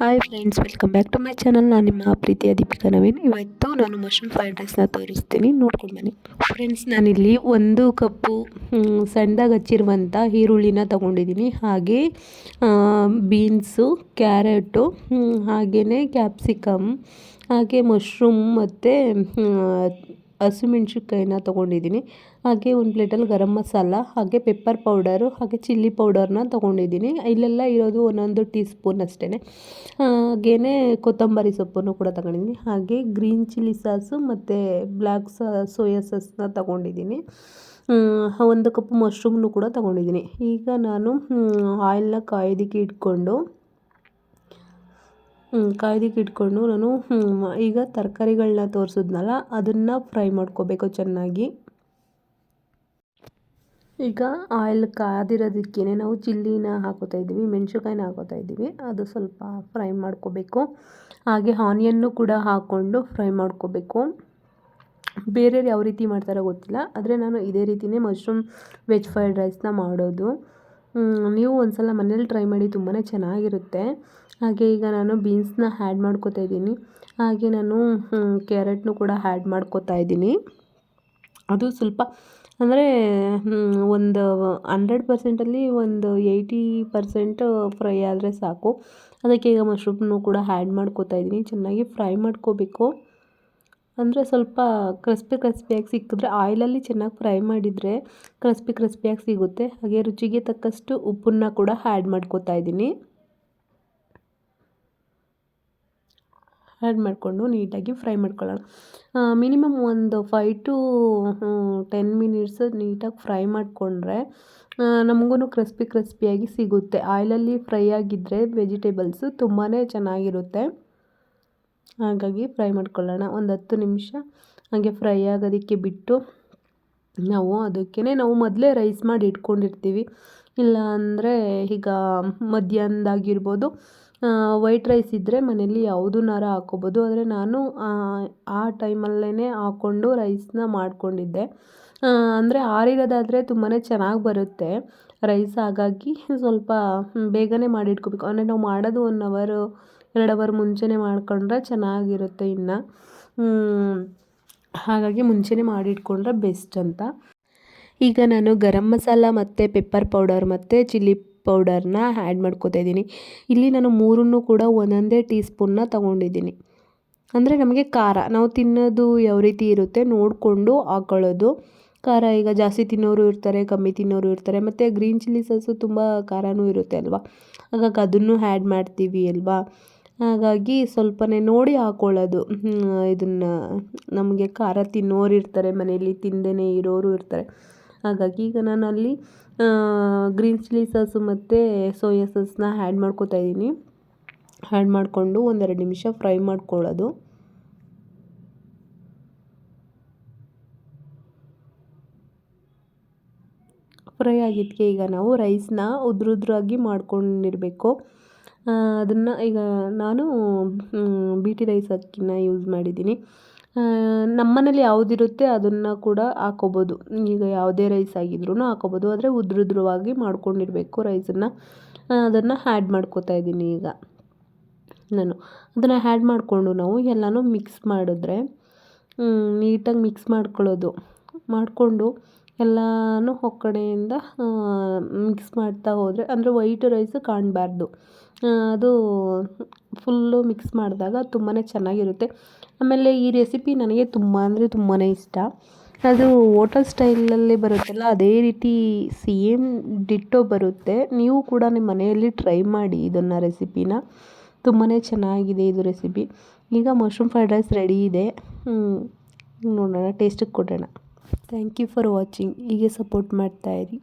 Hi friends welcome back to my channel ನಾನು ನಿಮ್ಮ ಪ್ರೀತಿಯ ದೀಪಿಕಾ ನವೀನ್. ಇವತ್ತು ನಾನು ಮಶ್ರೂಮ್ ಫ್ರೈಡ್ ರೈಸ್ನ ತೋರಿಸ್ತೀನಿ. ನೋಡ್ಕೊಂಡು ಬನ್ನಿ. ಫ್ರೆಂಡ್ಸ್ ನಾನಿಲ್ಲಿ ಒಂದು ಕಪ್ಪು ಸಣ್ಣದಾಗಿ ಹಚ್ಚಿರುವಂಥ ಈರುಳ್ಳಿನ ತೊಗೊಂಡಿದ್ದೀನಿ. ಹಾಗೆ ಬೀನ್ಸು ಕ್ಯಾರೆಟು ಹಾಗೆಯೇ ಕ್ಯಾಪ್ಸಿಕಮ್ ಹಾಗೆ ಮಶ್ರೂಮ್ ಮತ್ತು ಹಸಿಮೆಣ್ಸಿನ್ಕಾಯಿನ ತೊಗೊಂಡಿದ್ದೀನಿ. ಹಾಗೆ ಒಂದು ಪ್ಲೇಟಲ್ಲಿ ಗರಂ ಮಸಾಲ, ಹಾಗೆ ಪೆಪ್ಪರ್ ಪೌಡರು ಹಾಗೆ ಚಿಲ್ಲಿ ಪೌಡರ್ನ ತೊಗೊಂಡಿದ್ದೀನಿ. ಇಲ್ಲೆಲ್ಲ ಇರೋದು ಒಂದೊಂದು ಟೀ ಸ್ಪೂನ್ ಅಷ್ಟೇ ಹಾಗೆಯೇ ಕೊತ್ತಂಬರಿ ಸೊಪ್ಪನ್ನು ಕೂಡ ತಗೊಂಡಿದ್ದೀನಿ. ಹಾಗೆ ಗ್ರೀನ್ ಚಿಲ್ಲಿ ಸಾಸು ಮತ್ತು ಬ್ಲ್ಯಾಕ್ ಸಾ ಸೋಯಾ ಸಾಸನ್ನ ತೊಗೊಂಡಿದ್ದೀನಿ. ಒಂದು ಕಪ್ ಮಶ್ರೂಮ್ನು ಕೂಡ ತೊಗೊಂಡಿದ್ದೀನಿ. ಈಗ ನಾನು ಆಯಿಲ್ನ ಕಾಯೋದಕ್ಕೆ ಇಟ್ಕೊಂಡು ಕಾಯ್ದಕ್ಕೆ ಇಟ್ಕೊಂಡು ನಾನು ಈಗ ತರಕಾರಿಗಳನ್ನ ತೋರಿಸಿದ್ನಲ್ಲ, ಅದನ್ನು ಫ್ರೈ ಮಾಡ್ಕೋಬೇಕು ಚೆನ್ನಾಗಿ. ಈಗ ಆಯಿಲ್ ಕಾದಿರೋದಕ್ಕೇ ನಾವು ಚಿಲ್ಲಿನ ಹಾಕೋತಾ ಇದ್ದೀವಿ, ಮೆಣಸಿನ್ಕಾಯಿನ ಹಾಕೋತಾ ಇದ್ದೀವಿ, ಅದು ಸ್ವಲ್ಪ ಫ್ರೈ ಮಾಡ್ಕೋಬೇಕು. ಹಾಗೆ ಆನಿಯನ್ನು ಕೂಡ ಹಾಕ್ಕೊಂಡು ಫ್ರೈ ಮಾಡ್ಕೋಬೇಕು. ಬೇರೆಯವ್ರು ಯಾವ ರೀತಿ ಮಾಡ್ತಾರೋ ಗೊತ್ತಿಲ್ಲ, ಆದರೆ ನಾನು ಇದೇ ರೀತಿಯೇ ಮಶ್ರೂಮ್ ವೆಜ್ ಫ್ರೈಡ್ ರೈಸ್ನ ಮಾಡೋದು. ನೀವು ಒಂದು ಸಲ ಮನೇಲಿ ಟ್ರೈ ಮಾಡಿ ತುಂಬಾ ಚೆನ್ನಾಗಿರುತ್ತೆ. ಹಾಗೆ ಈಗ ನಾನು ಬೀನ್ಸ್ನ ಹ್ಯಾಡ್ ಮಾಡ್ಕೋತಾ ಇದ್ದೀನಿ. ಹಾಗೆ ನಾನು ಕ್ಯಾರೆಟ್ನು ಕೂಡ ಹ್ಯಾಡ್ ಮಾಡ್ಕೋತಾ ಇದ್ದೀನಿ. ಅದು ಸ್ವಲ್ಪ, ಅಂದರೆ ಒಂದು ಹಂಡ್ರೆಡ್ ಪರ್ಸೆಂಟಲ್ಲಿ ಒಂದು ಏಯ್ಟಿ ಪರ್ಸೆಂಟ್ ಫ್ರೈ ಆದರೆ ಸಾಕು. ಅದಕ್ಕೆ ಈಗ ಮಶ್ರೂಮ್ನು ಕೂಡ ಹ್ಯಾಡ್ ಮಾಡ್ಕೋತಾ ಇದ್ದೀನಿ. ಚೆನ್ನಾಗಿ ಫ್ರೈ ಮಾಡ್ಕೋಬೇಕು. ಅಂದರೆ ಸ್ವಲ್ಪ ಕ್ರಿಸ್ಪಿ ಕ್ರಿಸ್ಪಿಯಾಗಿ ಸಿಕ್ಕಿದ್ರೆ ಆಯಿಲಲ್ಲಿ ಚೆನ್ನಾಗಿ ಫ್ರೈ ಮಾಡಿದರೆ ಕ್ರಿಸ್ಪಿ ಕ್ರಿಸ್ಪಿಯಾಗಿ ಸಿಗುತ್ತೆ. ಹಾಗೆ ರುಚಿಗೆ ತಕ್ಕಷ್ಟು ಉಪ್ಪನ್ನ ಕೂಡ ಆ್ಯಡ್ ಮಾಡ್ಕೋತಾ ಇದ್ದೀನಿ. ಆ್ಯಡ್ ಮಾಡಿಕೊಂಡು ನೀಟಾಗಿ ಫ್ರೈ ಮಾಡ್ಕೊಳ್ಳೋಣ. ಮಿನಿಮಮ್ ಒಂದು ಫೈ ಟು ಟೆನ್ ಮಿನಿಟ್ಸ್ ನೀಟಾಗಿ ಫ್ರೈ ಮಾಡಿಕೊಂಡ್ರೆ ನಮಗೂ ಕ್ರಿಸ್ಪಿ ಕ್ರಿಸ್ಪಿಯಾಗಿ ಸಿಗುತ್ತೆ. ಆಯಿಲಲ್ಲಿ ಫ್ರೈ ಆಗಿದ್ದರೆ ವೆಜಿಟೇಬಲ್ಸು ತುಂಬಾ ಚೆನ್ನಾಗಿರುತ್ತೆ. ಹಾಗಾಗಿ ಫ್ರೈ ಮಾಡ್ಕೊಳ್ಳೋಣ. ಒಂದು ಹತ್ತು ನಿಮಿಷ ಹಾಗೆ ಫ್ರೈ ಆಗೋದಕ್ಕೆ ಬಿಟ್ಟು ನಾವು ಅದಕ್ಕೇ ನಾವು ಮೊದಲೇ ರೈಸ್ ಮಾಡಿ ಇಟ್ಕೊಂಡಿರ್ತೀವಿ. ಇಲ್ಲ ಅಂದರೆ ಈಗ ಮಧ್ಯಾಹ್ನದಾಗಿರ್ಬೋದು ವೈಟ್ ರೈಸ್ ಇದ್ದರೆ ಮನೇಲಿ ನಾರ ಹಾಕ್ಕೋಬೋದು. ಆದರೆ ನಾನು, ಆ ಟೈಮಲ್ಲೇ ಹಾಕ್ಕೊಂಡು ರೈಸ್ನ ಮಾಡಿಕೊಂಡಿದ್ದೆ. ಅಂದರೆ ಆರಿರೋದಾದರೆ ತುಂಬಾ ಚೆನ್ನಾಗಿ ಬರುತ್ತೆ ರೈಸ್. ಹಾಗಾಗಿ ಸ್ವಲ್ಪ ಬೇಗನೆ ಮಾಡಿಟ್ಕೋಬೇಕು ಅಂದರೆ ನಾವು ಮಾಡೋದು ಒನ್ ಅವರು ಎರಡು ಅವರ್ ಮುಂಚೆನೇ ಮಾಡ್ಕೊಂಡ್ರೆ ಚೆನ್ನಾಗಿರುತ್ತೆ ಇನ್ನು. ಹಾಗಾಗಿ ಮುಂಚೆನೇ ಮಾಡಿಟ್ಕೊಂಡ್ರೆ ಬೆಸ್ಟ್ ಅಂತ. ಈಗ ನಾನು ಗರಂ ಮಸಾಲ ಮತ್ತು ಪೆಪ್ಪರ್ ಪೌಡರ್ ಮತ್ತು ಚಿಲ್ಲಿ ಪೌಡರ್ನ ಆ್ಯಡ್ ಮಾಡ್ಕೋತಾ ಇದ್ದೀನಿ. ಇಲ್ಲಿ ನಾನು ಮೂರನ್ನು ಕೂಡ ಒಂದೊಂದೇ ಟೀ ಸ್ಪೂನ್ನ ತೊಗೊಂಡಿದ್ದೀನಿ. ಅಂದರೆ ನಮಗೆ ಖಾರ, ನಾವು ತಿನ್ನೋದು ಯಾವ ರೀತಿ ಇರುತ್ತೆ ನೋಡಿಕೊಂಡು ಹಾಕೊಳ್ಳೋದು. ಖಾರ ಈಗ ಜಾಸ್ತಿ ತಿನ್ನೋರು ಇರ್ತಾರೆ, ಕಮ್ಮಿ ತಿನ್ನೋರು ಇರ್ತಾರೆ, ಮತ್ತು ಗ್ರೀನ್ ಚಿಲ್ಲಿ ಸಾಸು ತುಂಬ ಖಾರನೂ ಇರುತ್ತೆ ಅಲ್ವಾ? ಹಾಗಾಗಿ ಅದನ್ನು ಆ್ಯಡ್ ಮಾಡ್ತೀವಿ ಅಲ್ವಾ? ಹಾಗಾಗಿ ಸ್ವಲ್ಪನೇ ನೋಡಿ ಹಾಕ್ಕೊಳ್ಳೋದು ಇದನ್ನು ನಮಗೆ ಖಾರ ತಿನ್ನೋರು ಇರ್ತಾರೆ ಮನೆಯಲ್ಲಿ ತಿನ್ನದೇ ಇರೋರು ಇರ್ತಾರೆ. ಹಾಗಾಗಿ ಈಗ ನಾನು ಅಲ್ಲಿ ಗ್ರೀನ್ ಚಿಲ್ಲಿ ಸಾಸು ಮತ್ತು ಸೋಯಾ ಸಾಸ್ನ ಆ್ಯಡ್ ಮಾಡ್ಕೋತಾ ಇದ್ದೀನಿ. ಆ್ಯಡ್ ಮಾಡಿಕೊಂಡು ಒಂದೆರಡು ನಿಮಿಷ ಫ್ರೈ ಮಾಡ್ಕೊಳ್ಳೋದು. ಫ್ರೈ ಆಗಿದ್ದಕ್ಕೆ ಈಗ ನಾವು ರೈಸ್ನ ಉದ್ರುದ್ರಾಗಿ ಮಾಡ್ಕೊಂಡಿರಬೇಕು. ಅದನ್ನು ಈಗ ನಾನು ಬಿ ಟಿ ರೈಸ್ ಅಕ್ಕಿನ ಯೂಸ್ ಮಾಡಿದ್ದೀನಿ. ನಮ್ಮನೇಲಿ ಯಾವುದಿರುತ್ತೆ ಅದನ್ನು ಕೂಡ ಹಾಕೋಬೋದು. ಈಗ ಯಾವುದೇ ರೈಸ್ ಆಗಿದ್ರೂ ಹಾಕೋಬೋದು. ಆದರೆ ಉದ್ರುದ್ರವಾಗಿ ಮಾಡ್ಕೊಂಡಿರಬೇಕು ರೈಸನ್ನು ಅದನ್ನು ಹ್ಯಾಡ್ ಮಾಡ್ಕೋತಾ ಇದ್ದೀನಿ ಈಗ. ನಾನು. ಅದನ್ನು ಹ್ಯಾಡ್ ಮಾಡಿಕೊಂಡು ನಾವು ಎಲ್ಲನೂ ಮಿಕ್ಸ್ ಮಾಡಿದ್ರೆ ನೀಟಾಗಿ ಮಿಕ್ಸ್ ಮಾಡ್ಕೊಳ್ಳೋದು. ಮಾಡಿಕೊಂಡು ಎಲ್ಲನೂ ಒಕ್ಕಣೆಯಿಂದ ಮಿಕ್ಸ್ ಮಾಡ್ತಾ ಹೋದರೆ, ಅಂದರೆ ವೈಟ್ ರೈಸ್ ಕಾಣಬಾರ್ದು. ಅದು ಫುಲ್ಲು ಮಿಕ್ಸ್ ಮಾಡಿದಾಗ ತುಂಬಾ ಚೆನ್ನಾಗಿರುತ್ತೆ. ಆಮೇಲೆ ಈ ರೆಸಿಪಿ ನನಗೆ ತುಂಬ ಅಂದರೆ ತುಂಬಾ ಇಷ್ಟ. ಅದು ಹೋಟಲ್ ಸ್ಟೈಲಲ್ಲಿ ಬರುತ್ತಲ್ಲ, ಅದೇ ರೀತಿ ಸೇಮ್ ಡಿಟ್ಟೋ ಬರುತ್ತೆ. ನೀವು ಕೂಡ ನಿಮ್ಮ ಮನೆಯಲ್ಲಿ ಟ್ರೈ ಮಾಡಿ ಇದನ್ನು ರೆಸಿಪಿನ. ತುಂಬಾ ಚೆನ್ನಾಗಿದೆ ಇದು ರೆಸಿಪಿ. ಈಗ ಮಶ್ರೂಮ್ ಫ್ರೈಡ್ ರೈಸ್ ರೆಡಿ ಇದೆ. ನೋಡೋಣ, ಟೇಸ್ಟಿಗೆ ಕೊಡೋಣ. Thank you for watching. ಹೀಗೆ ಸಪೋರ್ಟ್ ಮಾಡ್ತಾಯಿರಿ